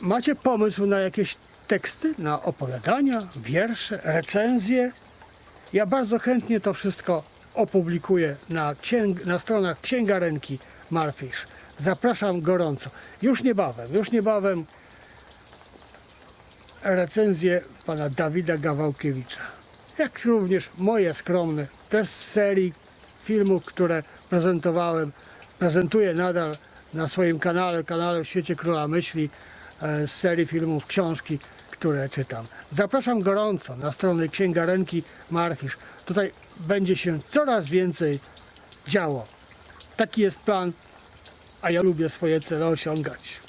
Macie pomysł na jakieś teksty, na opowiadania, wiersze, recenzje? Ja bardzo chętnie to wszystko opublikuję na, księg- na stronach księgarenki Marfisz. Zapraszam gorąco. Już niebawem, już niebawem recenzje pana Dawida Gawałkiewicza. Jak również moje skromne, te z serii filmów, które prezentowałem, prezentuję nadal na swoim kanale, kanale w świecie Króla Myśli, z serii filmów, książki, które czytam. Zapraszam gorąco na stronę księgarenki Marfisz. Tutaj będzie się coraz więcej działo. Taki jest plan, a ja lubię swoje cele osiągać.